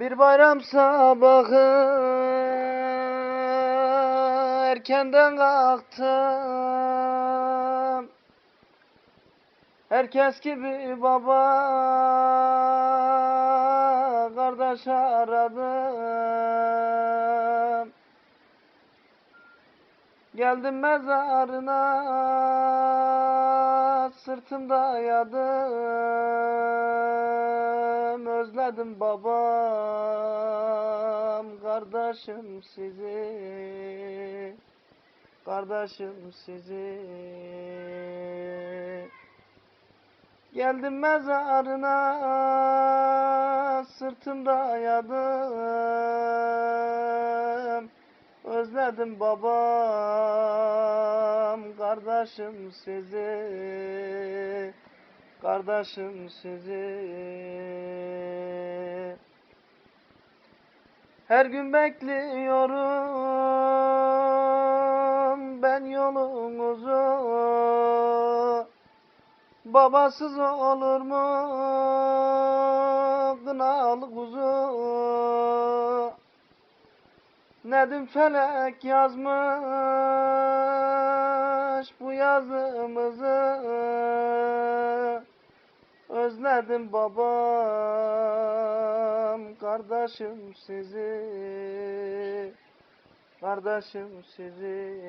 Bir bayram sabahı erkenden kalktım. Herkes gibi baba kardeş aradım. Geldim mezarına sırtımda yadım özledim babam kardeşim sizi. Kardeşim sizi. Geldim mezarına sırtımda yadım. Özledim babam kardeşim sizi. Kardeşim sizi Her gün bekliyorum ben yolunuzu Babasız olur mu? Kınalı kuzu. Nedim Felek yazmış bu yazımızı. Özledim babam kardeşim sizi. Kardeşim sizi